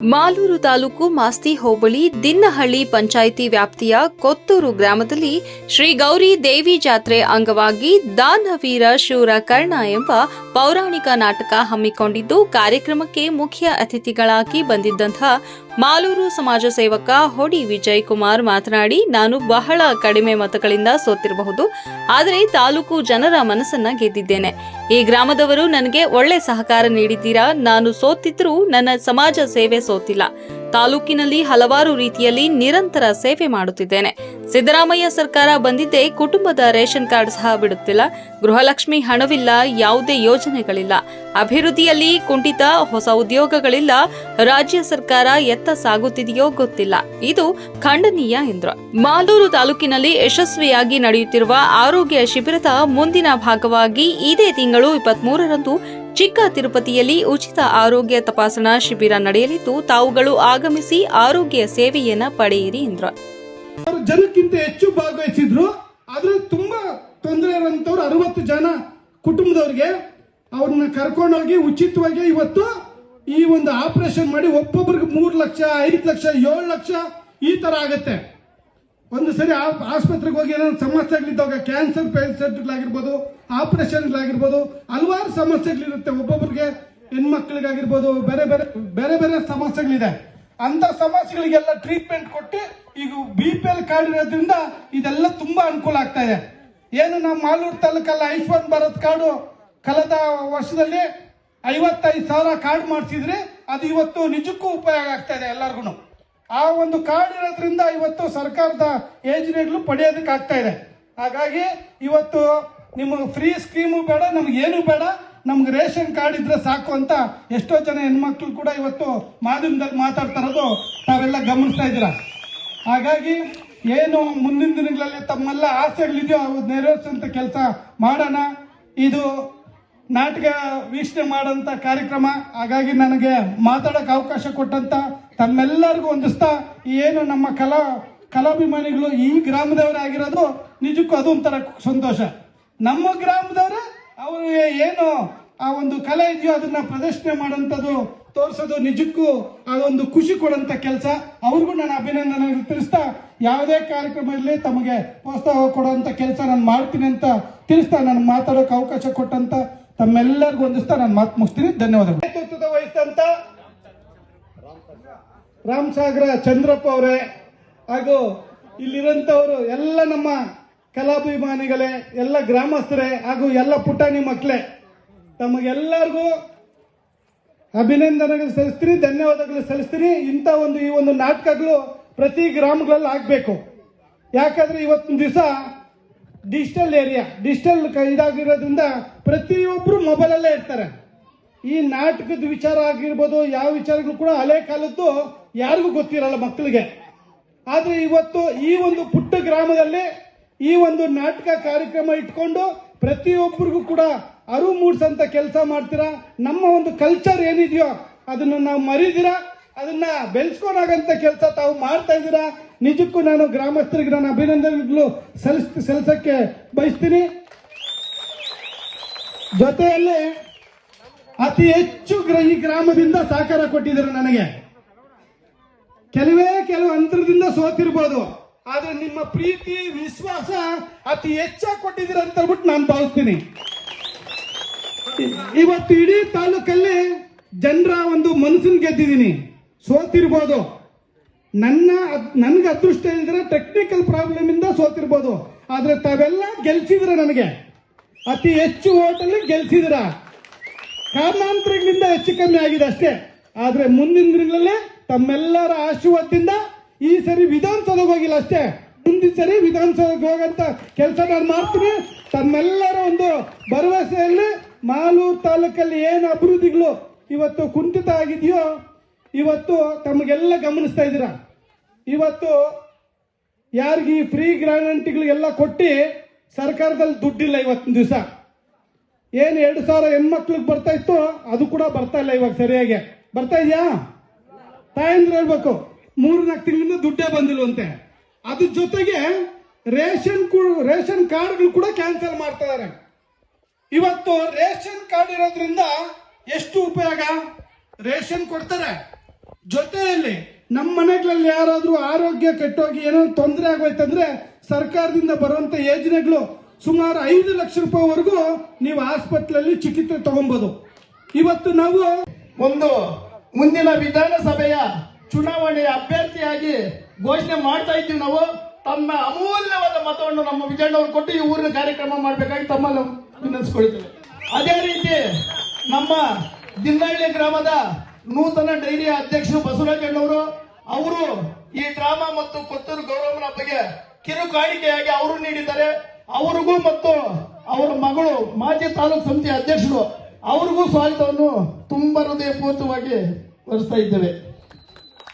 ಮಾಲೂರು ತಾಲೂಕು ಮಾಸ್ತಿ ಹೋಬಳಿ ದಿನ್ನಹಳ್ಳಿ ಪಂಚಾಯಿತಿ ವ್ಯಾಪ್ತಿಯ ಕೊತ್ತೂರು ಗ್ರಾಮದಲ್ಲಿ ಶ್ರೀ ಗೌರಿ ದೇವಿ ಜಾತ್ರೆ ಅಂಗವಾಗಿ ದಾನವೀರ ಶೂರ ಕರ್ಣ ಎಂಬ ಪೌರಾಣಿಕ ನಾಟಕ ಹಮ್ಮಿಕೊಂಡಿದ್ದು ಕಾರ್ಯಕ್ರಮಕ್ಕೆ ಮುಖ್ಯ ಅತಿಥಿಗಳಾಗಿ ಬಂದಿದ್ದಂತಹ ಮಾಲೂರು ಸಮಾಜ ಸೇವಕ ಹೊಡಿ ವಿಜಯ್ ಕುಮಾರ್ ಮಾತನಾಡಿ, ನಾನು ಬಹಳ ಕಡಿಮೆ ಮತಗಳಿಂದ ಸೋತಿರಬಹುದು, ಆದರೆ ತಾಲೂಕು ಜನರ ಮನಸ್ಸನ್ನ ಗೆದ್ದಿದ್ದೇನೆ. ಈ ಗ್ರಾಮದವರು ನನಗೆ ಒಳ್ಳೆ ಸಹಕಾರ ನೀಡಿದ್ದೀರಾ? ನಾನು ಸೋತಿದ್ರೂ ನನ್ನ ಸಮಾಜ ಸೇವೆ ಸೋತಿಲ್ಲ. ತಾಲೂಕಿನಲ್ಲಿ ಹಲವಾರು ರೀತಿಯಲ್ಲಿ ನಿರಂತರ ಸೇವೆ ಮಾಡುತ್ತಿದ್ದೇನೆ. ಸಿದ್ದರಾಮಯ್ಯ ಸರ್ಕಾರ ಬಂದಿದ್ದೇ ಕುಟುಂಬದ ರೇಷನ್ ಕಾರ್ಡ್ ಸಹ ಬಿಡುತ್ತಿಲ್ಲ. ಗೃಹಲಕ್ಷ್ಮಿ ಹಣವಿಲ್ಲ, ಯಾವುದೇ ಯೋಜನೆಗಳಿಲ್ಲ. ಅಭಿವೃದ್ಧಿಯಲ್ಲಿ ಕುಂಠಿತ, ಹೊಸ ಉದ್ಯೋಗಗಳಿಲ್ಲ. ರಾಜ್ಯ ಸರ್ಕಾರ ಎತ್ತ ಸಾಗುತ್ತಿದೆಯೋ ಗೊತ್ತಿಲ್ಲ. ಇದು ಖಂಡನೀಯ ಎಂದರು ಮಾಲೂರು ತಾಲೂಕಿನಲ್ಲಿ ಯಶಸ್ವಿಯಾಗಿ ನಡೆಯುತ್ತಿರುವ ಆರೋಗ್ಯ ಶಿಬಿರದ ಮುಂದಿನ ಭಾಗವಾಗಿ ಇದೇ ತಿಂಗಳು ಇಪ್ಪತ್ಮೂರರಂದು ಚಿಕ್ಕ ತಿರುಪತಿಯಲ್ಲಿ ಉಚಿತ ಆರೋಗ್ಯ ತಪಾಸಣಾ ಶಿಬಿರ ನಡೆಯಲಿದ್ದು, ತಾವುಗಳು ಆಗಮಿಸಿ ಆರೋಗ್ಯ ಸೇವೆಯನ್ನ ಪಡೆಯಿರಿ ಎಂದರು ಜನಕ್ಕಿಂತ ಹೆಚ್ಚು ಭಾಗವಹಿಸಿದ್ರು. ಆದ್ರೆ ತುಂಬಾ ತೊಂದರೆ ಇರುವಂತವ್ರು ಅರವತ್ತು ಜನ ಕುಟುಂಬದವ್ರಿಗೆ ಅವ್ರನ್ನ ಕರ್ಕೊಂಡೋಗಿ ಉಚಿತವಾಗಿ ಇವತ್ತು ಈ ಒಂದು ಆಪರೇಷನ್ ಮಾಡಿ ಒಬ್ಬೊಬ್ರಿಗೆ ಮೂರು ಲಕ್ಷ, ಐದು ಲಕ್ಷ, ಏಳು ಲಕ್ಷ ಈ ತರ ಆಗತ್ತೆ. ಒಂದು ಸರಿ ಆಸ್ಪತ್ರೆಗೆ ಹೋಗಿ ಏನಾದ್ರು ಸಮಸ್ಯೆಗಳಿದ್ದಾಗ ಕ್ಯಾನ್ಸರ್ ಪೇಷಂಟ್ಗಳಾಗಿರ್ಬೋದು ಆಪರೇಷನ್ಗಳಾಗಿರ್ಬೋದು ಹಲವಾರು ಸಮಸ್ಯೆಗಳಿರುತ್ತೆ ಒಬ್ಬೊಬ್ಬರಿಗೆ ಹೆಣ್ಮಕ್ಳಿಗಾಗಿರ್ಬೋದು, ಬೇರೆ ಬೇರೆ ಬೇರೆ ಬೇರೆ ಸಮಸ್ಯೆಗಳಿದೆ. ಅಂತ ಸಮಸ್ಯೆಗಳಿಗೆಲ್ಲ ಟ್ರೀಟ್ಮೆಂಟ್ ಕೊಟ್ಟು, ಈಗ ಬಿ ಪಿ ಎಲ್ ಕಾರ್ಡ್ ಇರೋದ್ರಿಂದ ಇದೆಲ್ಲ ತುಂಬಾ ಅನುಕೂಲ ಆಗ್ತಾ ಇದೆ. ಏನು ನಮ್ಮ ಮಾಲೂರು ತಾಲೂಕಲ್ಲ ಆಯುಷ್ಮಾನ್ ಭಾರತ್ ಕಾರ್ಡು ಕಳೆದ ವರ್ಷದಲ್ಲಿ ಐವತ್ತೈದು ಸಾವಿರ ಕಾರ್ಡ್ ಮಾಡಿಸಿದ್ರೆ ಅದು ಇವತ್ತು ನಿಜಕ್ಕೂ ಉಪಯೋಗ ಆಗ್ತಾ ಇದೆ ಎಲ್ಲರಿಗೂ ಆ ಒಂದು ಕಾರ್ಡ್ ಇರೋದ್ರಿಂದ ಇವತ್ತು ಸರ್ಕಾರದ ಯೋಜನೆಗಳು ಪಡೆಯೋದಕ್ಕೆ ಆಗ್ತಾ ಇದೆ. ಹಾಗಾಗಿ ಇವತ್ತು ನಿಮಗೆ ಫ್ರೀ ಸ್ಕೀಮು ಬೇಡ, ನಮ್ಗೆ ಏನು ಬೇಡ, ನಮ್ಗೆ ರೇಷನ್ ಕಾರ್ಡ್ ಇದ್ರೆ ಸಾಕು ಅಂತ ಎಷ್ಟೋ ಜನ ಹೆಣ್ಮಕ್ಳು ಕೂಡ ಇವತ್ತು ಮಾಧ್ಯಮದಲ್ಲಿ ಮಾತಾಡ್ತಾ ಇರೋದು ತಾವೆಲ್ಲ ಗಮನಿಸ್ತಾ ಇದ್ದೀರಾ? ಹಾಗಾಗಿ ಏನು ಮುಂದಿನ ದಿನಗಳಲ್ಲಿ ತಮ್ಮೆಲ್ಲ ಆಸೆಗಳಿದೆಯೋ ಅವು ನೆರವೇರಿಸುವಂಥ ಕೆಲಸ ಮಾಡೋಣ. ಇದು ನಾಟಕ ವೀಕ್ಷಣೆ ಮಾಡೋಂಥ ಕಾರ್ಯಕ್ರಮ. ಹಾಗಾಗಿ ನನಗೆ ಮಾತಾಡೋಕೆ ಅವಕಾಶ ಕೊಟ್ಟಂತ ತಮ್ಮೆಲ್ಲರಿಗೂ ಹೊಂದಿಸ್ತಾ ಏನು ನಮ್ಮ ಕಲಾ, ಕಲಾಭಿಮಾನಿಗಳು ಈ ಗ್ರಾಮದವರೇ ಆಗಿರೋದು ನಿಜಕ್ಕೂ ಅದೊಂಥರ ಸಂತೋಷ. ನಮ್ಮ ಗ್ರಾಮದವರೇ ಅವರು ಏನು ಆ ಒಂದು ಕಲೆ ಇದೆಯೋ ಅದನ್ನ ಪ್ರದರ್ಶನ ಮಾಡುವಂಥದ್ದು ತೋರಿಸೋದು ನಿಜಕ್ಕೂ ಅದೊಂದು ಖುಷಿ ಕೊಡುವಂಥ ಕೆಲಸ. ಅವ್ರಿಗೂ ನಾನು ಅಭಿನಂದನೆ ತಿಳಿಸ್ತಾ ಯಾವುದೇ ಕಾರ್ಯಕ್ರಮ ಇರಲಿ ತಮಗೆ ಪ್ರೋತ್ಸಾಹ ಕೊಡುವಂಥ ಕೆಲಸ ನಾನು ಮಾಡ್ತೀನಿ ಅಂತ ತಿಳಿಸ್ತಾ ನಾನು ಮಾತಾಡೋಕೆ ಅವಕಾಶ ಕೊಟ್ಟಂತ ತಮ್ಮೆಲ್ಲರಿಗೂ ಒಂದಿಸ್ತಾ ನಾನು ಮಾತು ಮುಗಿಸ್ತೀನಿ. ಧನ್ಯವಾದಗಳು. ನೇತೃತ್ವದ ವಹಿಸಿದಂತ ರಾಮಸಾಗರ ಚಂದ್ರಪ್ಪ ಅವರೇ ಹಾಗೂ ಇಲ್ಲಿರುವಂತವರು ಎಲ್ಲ ನಮ್ಮ ಕಲಾಭಿಮಾನಿಗಳೇ, ಎಲ್ಲ ಗ್ರಾಮಸ್ಥರೇ ಹಾಗೂ ಎಲ್ಲ ಪುಟಾಣಿ ಮಕ್ಕಳೇ, ತಮಗೆಲ್ಲರಿಗೂ ಅಭಿನಂದನೆಗಳು ಸಲ್ಲಿಸ್ತೀನಿ, ಧನ್ಯವಾದಗಳು ಸಲ್ಲಿಸ್ತೀನಿ. ಇಂಥ ಒಂದು ಈ ಒಂದು ನಾಟಕಗಳು ಪ್ರತಿ ಗ್ರಾಮಗಳಲ್ಲಿ ಆಗಬೇಕು. ಯಾಕಂದ್ರೆ ಇವತ್ತಿನ ದಿವಸ ಡಿಜಿಟಲ್ ಏರಿಯಾ ಡಿಜಿಟಲ್ ಇದಾಗಿರೋದ್ರಿಂದ ಪ್ರತಿಯೊಬ್ಬರು ಮೊಬೈಲಲ್ಲೇ ಇರ್ತಾರೆ. ಈ ನಾಟಕದ ವಿಚಾರ ಆಗಿರ್ಬೋದು, ಯಾವ ವಿಚಾರಗಳು ಕೂಡ ಹಳೆ ಕಾಲದ್ದು ಯಾರಿಗೂ ಗೊತ್ತಿರಲ್ಲ ಮಕ್ಕಳಿಗೆ. ಆದರೆ ಇವತ್ತು ಈ ಒಂದು ಪುಟ್ಟ ಗ್ರಾಮದಲ್ಲಿ ಈ ಒಂದು ನಾಟಕ ಕಾರ್ಯಕ್ರಮ ಇಟ್ಕೊಂಡು ಪ್ರತಿಯೊಬ್ಬರಿಗೂ ಕೂಡ ಅರಿವು ಮೂಡಿಸಂತ ಕೆಲಸ ಮಾಡ್ತೀರಾ? ನಮ್ಮ ಒಂದು ಕಲ್ಚರ್ ಏನಿದೆಯೋ ಅದನ್ನ ನಾವು ಮರಿದಿರಾ? ಅದನ್ನ ಬೆಳೆಸ್ಕೊಂಡಾಗಂತ ಕೆಲಸ ತಾವು ಮಾಡ್ತಾ ಇದ್ದೀರಾ? ನಿಜಕ್ಕೂ ನಾನು ಗ್ರಾಮಸ್ಥರಿಗೆ ನಾನು ಅಭಿನಂದನೆಗಳು ಸಲ್ಲಿಸ್, ಸಲ್ಲಿಸಕ್ಕೆ ಬಯಸ್ತೀನಿ. ಜೊತೆಯಲ್ಲಿ ಅತಿ ಹೆಚ್ಚು ಈ ಗ್ರಾಮದಿಂದ ಸಹಕಾರ ಕೊಟ್ಟಿದ್ದಾರೆ ನನಗೆ. ಕೆಲವೇ ಕೆಲವು ಅಂತರದಿಂದ ಸೋತಿರ್ಬೋದು. ಆದ್ರೆ ನಿಮ್ಮ ಪ್ರೀತಿ, ವಿಶ್ವಾಸ ಅತಿ ಹೆಚ್ಚಾಗಿ ಕೊಟ್ಟಿದ್ದೀರ ಅಂತ ಹೇಳ್ಬಿಟ್ಟು ನಾನು ಭಾವಿಸ್ತೀನಿ. ಇವತ್ತು ಇಡೀ ತಾಲೂಕಲ್ಲಿ ಜನರ ಒಂದು ಮನಸ್ಸನ್ನು ಗೆದ್ದಿದ್ದೀನಿ. ಸೋತಿರ್ಬೋದು. ನನ್ನ ನನ್ಗೆ ಅದೃಷ್ಟ ಇದ್ರೆ ಟೆಕ್ನಿಕಲ್ ಪ್ರಾಬ್ಲಮ್ ಇಂದ ಸೋತಿರ್ಬೋದು. ಆದ್ರೆ ತಾವೆಲ್ಲ ಗೆಲ್ಸಿದ್ರ ನನಗೆ ಅತಿ ಹೆಚ್ಚು ಓಟಲ್ಲಿ ಗೆಲ್ಸಿದ್ರ. ಕಾರಣಾಂತರಗಳಿಂದ ಹೆಚ್ಚು ಕಮ್ಮಿ ಆಗಿದೆ ಅಷ್ಟೇ. ಆದ್ರೆ ಮುಂದಿನ ದಿನಗಳಲ್ಲೇ ತಮ್ಮೆಲ್ಲರ ಆಶೀರ್ವಾದದಿಂದ ಈ ಸರಿ ವಿಧಾನಸೌಧಕ್ಕೆ ಹೋಗಿಲ್ಲ ಅಷ್ಟೇ. ಮುಂದಿನ ಸರಿ ವಿಧಾನಸೌಧಕ್ಕೆ ಹೋಗಂತ ಕೆಲಸ ನಾನು ಮಾಡ್ತೀನಿ. ತಮ್ಮೆಲ್ಲರ ಒಂದು ಭರವಸೆಯಲ್ಲಿ ಮಾಲೂರು ತಾಲೂಕಲ್ಲಿ ಏನು ಅಭಿವೃದ್ಧಿಗಳು ಇವತ್ತು ಕುಂಠಿತ ಆಗಿದೆಯೋ ಇವತ್ತು ತಮಗೆಲ್ಲ ಗಮನಿಸ್ತಾ ಇದ್ದೀರಾ? ಇವತ್ತು ಯಾರಿಗೆ ಈ ಫ್ರೀ ಗ್ಯಾರಂಟಿಗಳಿಗೆಲ್ಲ ಕೊಟ್ಟು ಸರ್ಕಾರದಲ್ಲಿ ದುಡ್ಡಿಲ್ಲ ಇವತ್ತಿನ ದಿವಸ. ಏನು ಎರಡು ಸಾವಿರ ಹೆಣ್ಮಕ್ಳಿಗೆ ಬರ್ತಾ ಇತ್ತು, ಅದು ಕೂಡ ಬರ್ತಾ ಇಲ್ಲ ಇವಾಗ ಸರಿಯಾಗಿ. ಬರ್ತಾ ಇದೆಯಾ? ತಾಯಂದ್ರೆ ಹೇಳ್ಬೇಕು ಮೂರು ನಾಲ್ಕು ತಿಂಗಳಿಂದ ದುಡ್ಡೇ ಬಂದಿಲ್ವಂತೆ. ಅದ್ರ ಜೊತೆಗೆ ರೇಷನ್ ರೇಷನ್ ಕಾರ್ಡ್ಗಳು ಕೂಡ ಕ್ಯಾನ್ಸಲ್ ಮಾಡ್ತಾ ಇದಾರೆ ಇವತ್ತು ರೇಷನ್ ಕಾರ್ಡ್ ಇರೋದ್ರಿಂದ ಎಷ್ಟು ಉಪಯೋಗ? ರೇಷನ್ ಕೊಡ್ತಾರೆ. ಜೊತೆಯಲ್ಲಿ ನಮ್ಮ ಮನೆಗಳಲ್ಲಿ ಯಾರಾದರೂ ಆರೋಗ್ಯ ಕೆಟ್ಟೋಗಿ ಏನೋ ತೊಂದರೆ ಆಗೋಯ್ತಂದ್ರೆ ಸರ್ಕಾರದಿಂದ ಬರುವಂತ ಯೋಜನೆಗಳು ಸುಮಾರು ಐದು ಲಕ್ಷ ರೂಪಾಯಿವರೆಗೂ ನೀವು ಆಸ್ಪತ್ರೆಯಲ್ಲಿ ಚಿಕಿತ್ಸೆ ತಗೊಬಹುದು ಇವತ್ತು ನಾವು ಒಂದು ಮುಂದಿನ ವಿಧಾನಸಭೆಯ ಚುನಾವಣೆಯ ಅಭ್ಯರ್ಥಿಯಾಗಿ ಘೋಷಣೆ ಮಾಡ್ತಾ ಇದ್ದೀವಿ ನಾವು. ತಮ್ಮ ಅಮೂಲ್ಯವಾದ ಮತವನ್ನು ನಮ್ಮ ವಿಜಯಣ್ಣವರು ಕೊಟ್ಟು ಈ ಊರಿನ ಕಾರ್ಯಕ್ರಮ ಮಾಡಬೇಕಾಗಿ ತಮ್ಮಲ್ಲಿ ವಿನಂತಿಸ್ಕೊಳ್ತೇವೆ ಅದೇ ರೀತಿ ನಮ್ಮ ದಿನ್ನಹಳ್ಳಿ ಗ್ರಾಮದ ನೂತನ ಡೈರಿ ಅಧ್ಯಕ್ಷರು ಬಸವರಾಜಣ್ಣವರು, ಅವರು ಈ ಡ್ರಾಮಾ ಮತ್ತು ಕೊತ್ತೂರು ಗೌರವನ ಬಗ್ಗೆ ಕಿರು ಕಾಣಿಕೆಯಾಗಿ ಅವರು ನೀಡಿದ್ದಾರೆ. ಅವರಿಗೂ ಮತ್ತು ಅವರ ಮಗಳು, ಮಾಜಿ ತಾಲೂಕ್ ಸಮಿತಿ ಅಧ್ಯಕ್ಷರು, ಅವ್ರಿಗೂ ಸ್ವಾಗತವನ್ನು ತುಂಬಾ ಹೃದಯಪೂರ್ವಕವಾಗಿ ವಹಿಸ್ತಾ ಇದ್ದೇವೆ.